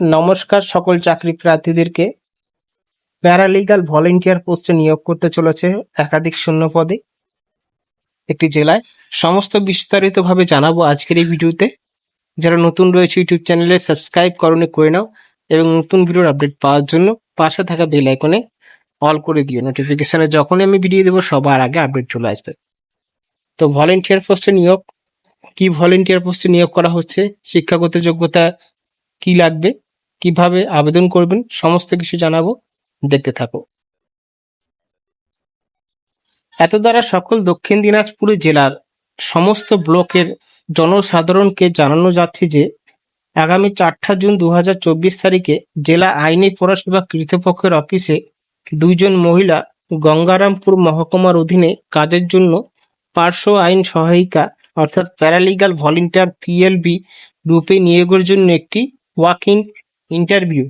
নমস্কার সকল চাকরি প্রার্থীদেরকে। প্যারালিগাল ভলেন্টিয়ার পোস্টে নিয়োগ করতে চলেছে একাধিক শূন্য পদে একটি জেলায়। সমস্ত বিস্তারিতভাবে জানাব আজকের এই ভিডিওতে। যারা নতুন রয়েছে ইউটিউব চ্যানেলে, সাবস্ক্রাইব করণে করে নাও এবং নতুন ভিডিওর আপডেট পাওয়ার জন্য পাশে থাকা বেল আইকনে অল করে দিও। নোটিফিকেশানে যখনই আমি ভিডিও দেবো, সবার আগে আপডেট চলে আসবে। তো ভলেন্টিয়ার পোস্টে নিয়োগ, কি ভলেন্টিয়ার পোস্টে নিয়োগ করা হচ্ছে, শিক্ষাগত যোগ্যতা কি লাগবে কীভাবে আবেদন করবেন সমস্ত কিছু জানাব। দেখতে থাকো। এত দ্বারা সকল দক্ষিণ দিনাজপুর জেলার সমস্ত ব্লকের জনসাধারণকে জানানো যাচ্ছে যে, আগামী চারটা জুন দুই হাজার চব্বিশ তারিখে জেলা আইনি পরিষেবা কৃতপক্ষের অফিসে দুইজন মহিলা গঙ্গারামপুর মহকুমার অধীনে কাজের জন্য পার্শ্ব আইন সহায়িকা অর্থাৎ প্যারালিগাল ভলেন্টিয়ার পিএলবি রূপে নিয়োগের জন্য একটি ওয়াকিং ইন্টারভিউ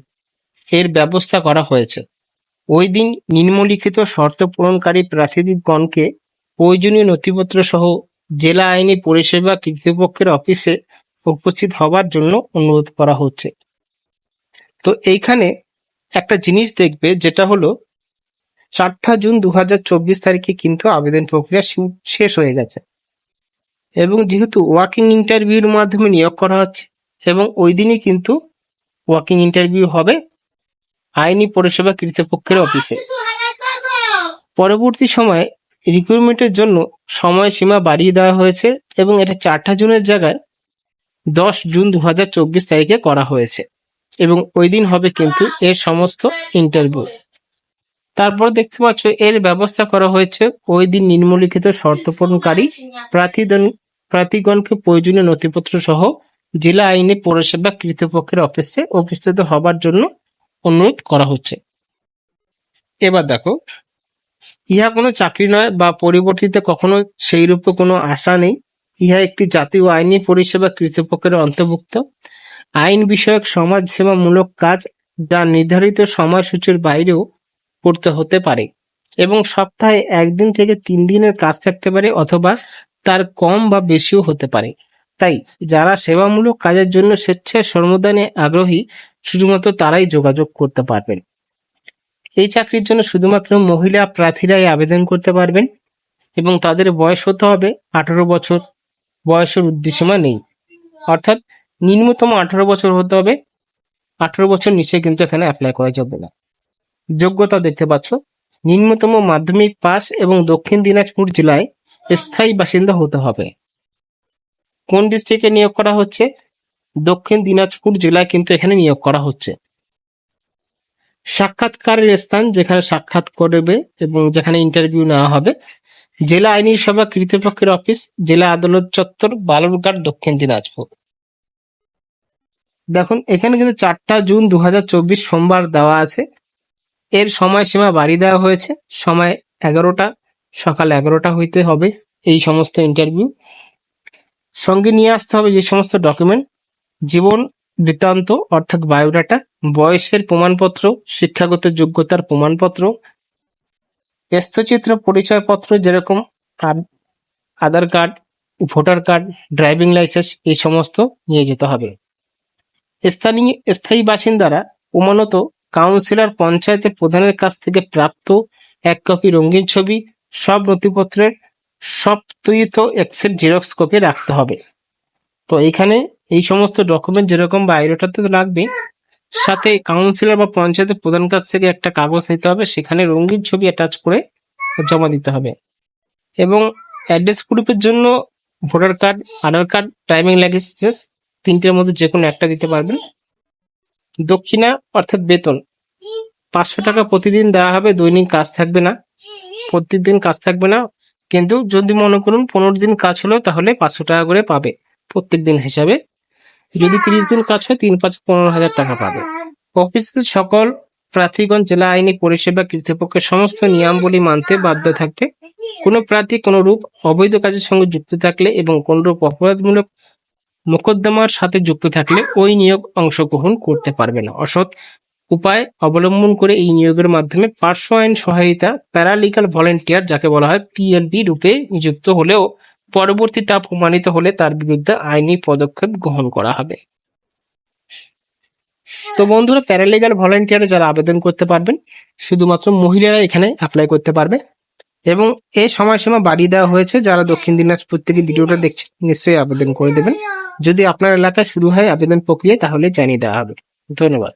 এর ব্যবস্থা করা হয়েছে। ওই দিন নিম্নলিখিত শর্ত পূরণকারী প্রার্থীগণকে প্রয়োজনীয় নথিপত্র সহ জেলা আইনি পরিষেবা কর্তৃপক্ষের অফিসে উপস্থিত হবার জন্য অনুরোধ করা হচ্ছে। তো এইখানে একটা জিনিস দেখবে, যেটা হলো, চারটা জুন দু হাজার চব্বিশ তারিখে কিন্তু আবেদন প্রক্রিয়া শেষ হয়ে গেছে। এবং যেহেতু ওয়াকিং ইন্টারভিউর মাধ্যমে নিয়োগ করা হচ্ছে, এবং ওই দিনই কিন্তু ওয়াকিং ইন্টারভিউ হবে আইনি পরিষেবা কর্তৃপক্ষের অফিসে। পরবর্তী সময়ে রিক্রুটমেন্টের জন্য সময়সীমা বাড়িয়ে দেওয়া হয়েছে এবং এটা চারটা জুনের জায়গায় দশ জুন দু হাজার চব্বিশ তারিখে করা হয়েছে এবং ওই দিন হবে কিন্তু এর সমস্ত ইন্টারভিউ তারপর দেখতে পাচ্ছ এর ব্যবস্থা করা হয়েছে। ওই দিন নিম্নলিখিত শর্ত পূরণকারী প্রার্থীগণকে প্রয়োজনীয় নথিপত্র সহ জেলা আইনে পরিষেবা কৃতপক্ষের অফিসে উপস্থিত হবার জন্য অনুরোধ করা হচ্ছে। এবার দেখো, ইহা কোনো চাকরি নয় বা পরিবর্তিতে কখনো সেই রূপে কোনো আশা নেই। ইহা একটি জাতীয় আইনি পরিষেবা কর্তৃপক্ষের অন্তর্ভুক্ত। আইন বিষয়ক সমাজ সেবামূলক কাজ যা নির্ধারিত সময়সূচির বাইরেও করতে হতে পারে এবং সপ্তাহে একদিন থেকে তিন দিনের কাজ থাকতে পারে অথবা তার কম বা বেশিও হতে পারে। তাই যারা সেবামূলক কাজের জন্য স্বেচ্ছায় শ্রমদানে আগ্রহী, শুধুমাত্র তারাই যোগাযোগ করতে পারবেন। এই চাকরির জন্য শুধুমাত্র মহিলা প্রার্থীরাই আবেদন করতে পারবেন এবং তাদের বয়স হতে হবে আঠারো বছর। বয়সের উদ্দেশ্যমা নেই। অর্থাৎ নিম্নতম আঠারো বছর হতে হবে। আঠারো বছর নিচে কিন্তু এখানে অ্যাপ্লাই করা যাবে না। যোগ্যতা দেখতে পাচ্ছ। নিম্নতম মাধ্যমিক পাস এবং দক্ষিণ দিনাজপুর জেলায় স্থায়ী বাসিন্দা হতে হবে। কোন ডিস্ট্রিক্টে নিয়োগ করা হচ্ছে? দক্ষিণ দিনাজপুর জেলায় কিন্তু এখানে নিয়োগ করা হচ্ছে। সাক্ষাৎকারের স্থান যেখানে সাক্ষাৎ করবে এবং যেখানে ইন্টারভিউ নেওয়া হবে, জেলা আইনি সভা কর্তৃপক্ষের অফিস জেলা আদালত চত্বর, বালুরঘাট, দক্ষিণ দিনাজপুর। দেখুন, এখানে কিন্তু চারটা জুন দু হাজার চব্বিশ সোমবার দেওয়া আছে। এর সময়সীমা বাড়িয়ে দেওয়া হয়েছে। সময় এগারোটা, সকাল এগারোটা হইতে হবে এই সমস্ত ইন্টারভিউ সঙ্গে নিয়ে আসতে হবে যে সমস্ত ডকুমেন্ট জীবন বৃত্তান্ত, অর্থাৎ বায়োডাটা বয়সের প্রমাণপত্র, শিক্ষাগত যোগ্যতার প্রমাণপত্র, স্থচিত্র পরিচয়পত্র যেরকম Aadhaar card, voter card, driving licence, এই সমস্ত নিয়ে যেতে হবে। স্থানীয়, স্থায়ী বাসিন্দারা প্রমাণত কাউন্সিলর পঞ্চায়েতের প্রধানের কাছ থেকে প্রাপ্ত এক কপি রঙিন ছবি, সব নথিপত্রের সপ্তাহিত এক্সেল জেরক্স কপি রাখতে হবে। তো এখানে এই সমস্ত ডকুমেন্ট যেরকম বায়োডাটাতে লাগবে, সাথে কাউন্সিলর বা পঞ্চায়েতের প্রধান কাছ থেকে একটা কাগজ নিতে হবে, সেখানে রঙিন ছবি অ্যাটাচ করে জমা দিতে হবে। এবং অ্যাড্রেস প্রুফের জন্য voter card Aadhaar card driving licence তিনটের মধ্যে যে কোনো একটা দিতে পারবেন। দক্ষিণা অর্থাৎ বেতন, পাঁচশো টাকা প্রতিদিন দেওয়া হবে, দৈনিক কাজ থাকবে না। প্রত্যেকদিন কাজ থাকবে না কিন্তু যদি মনে করুন পনেরো দিন কাজ হলো, তাহলে পাঁচশো টাকা করে পাবে প্রত্যেক দিন হিসাবে। যদি তিরিশ দিন কাজ হয়, তিন পাঁচ পনেরো হাজার টাকা পাবে। অফিসে সকল প্রার্থীগণ, জেলা আইনি পরিষেবা, কর্তৃপক্ষের সমস্ত নিয়মাবলী মানতে বাধ্য থাকবে কোনো প্রার্থী, কোনো রূপ অবৈধ কাজের সঙ্গে যুক্ত থাকলে এবং কোন রূপ অপরাধমূলক মোকদ্দমার সাথে যুক্ত থাকলে ওই নিয়োগ অংশগ্রহণ করতে পারবে না। অসৎ উপায় অবলম্বন করে এই নিয়োগের মাধ্যমে পার্শ্ব আইন সহায়িতা প্যারালিগাল ভলেন্টিয়ার, যাকে বলা হয় পিএলবি রূপে নিযুক্ত হলেও পরবর্তী তা প্রমাণিত হলে তার বিরুদ্ধে আইনি পদক্ষেপ গ্রহণ করা হবে। তো বন্ধুরা, প্যারালিগাল ভলেন্টিয়ারে যারা আবেদন করতে পারবেন, শুধুমাত্র মহিলারা এখানে অ্যাপ্লাই করতে পারবে। এবং এই সময়সীমা বাড়িয়ে দেওয়া হয়েছে, যারা দক্ষিণ দিনাজপুর থেকে ভিডিওটা দেখছেন, নিশ্চয়ই আবেদন করে দেবেন। যদি আপনার এলাকায় শুরু হয় আবেদন প্রক্রিয়া তাহলে জানিয়ে দেওয়া হবে। ধন্যবাদ।